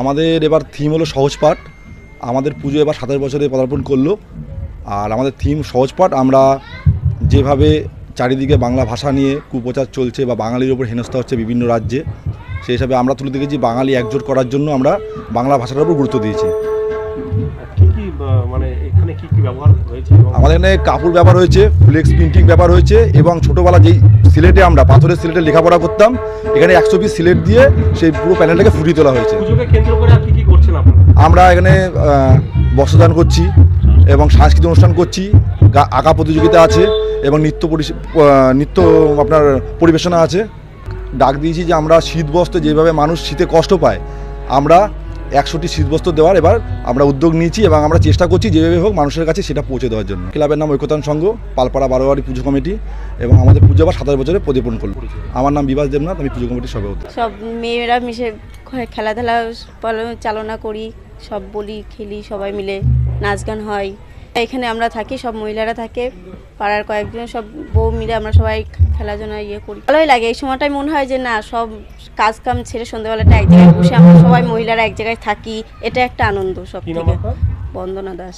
আমাদের এবার থিম হলো সহজ পাঠ। আমাদের পুজো এবার সাতাশ বছরে পদার্পণ করল। আর আমাদের থিম সহজ পাঠ, আমরা যেভাবে চারিদিকে বাংলা ভাষা নিয়ে কুপ্রচার চলছে বা বাঙালির ওপর হেনস্থা হচ্ছে বিভিন্ন রাজ্যে, সেই হিসাবে আমরা তুলে দেখেছি বাঙালি একজোট করার জন্য আমরা বাংলা ভাষাটার উপর গুরুত্ব দিয়েছি। মানে কি কি ব্যবহার হয়েছে আমাদের এখানে কাপড় ব্যাপার হয়েছে ফ্লেক্স প্রিন্টিং ব্যাপার হয়েছে এবং ছোটোবেলা যেই সিলেটে আমরা পাথরের সিলেটে লেখাপড়া করতাম এখানে একশো পিস সিলেট দিয়ে সেই পুরো প্যানেলটাকে ফুটিয়ে তোলা হয়েছে। কেন্দ্র করে আর কি কি করছেন আমরা এখানে বস্ত্রদান করছি এবং সাংস্কৃতিক অনুষ্ঠান করছি আঁকা প্রতিযোগিতা আছে এবং নৃত্য নৃত্য আপনার পরিবেশনা আছে। ডাক দিয়েছি যে আমরা শীত শীতবস্ত্র যেভাবে মানুষ শীতে কষ্ট পায় আমরা একশোটি শীতবস্ত্র দেওয়ার এবার আমরা উদ্যোগ নিয়েছি এবং আমরা চেষ্টা করছি যেভাবে হোক মানুষের কাছে সেটা পৌঁছে দেওয়ার জন্য। ক্লাবের নাম ঐক্যতান সংঘ, পালপাড়া বারোয়ারি পুজো কমিটি এবং আমাদের পুজো আবার সাতাশ বছরে প্রদীপন করল। আমার নাম বিভাস দেবনাথ, আমি পুজো কমিটির সভাপতি। সব মেয়েরা মিশে খেলাধুলা চালনা করি, সব বলি, খেলি, সবাই মিলে নাচ গান হয়। এখানে আমরা থাকি, সব মহিলারা থাকে, পাড়ার কয়েকজন, সব বউ মিলে আমরা সবাই খেলাধুলা ইয়ে করি। ভালোই লাগে, এই সময়টাই মনে হয় যে না, সব কাজ কাম ছেড়ে সন্ধ্যাবেলাটা এক জায়গায় বসে আমরা সবাই মহিলারা এক জায়গায় থাকি এটা একটা আনন্দ সব থেকে বন্দনা দাস।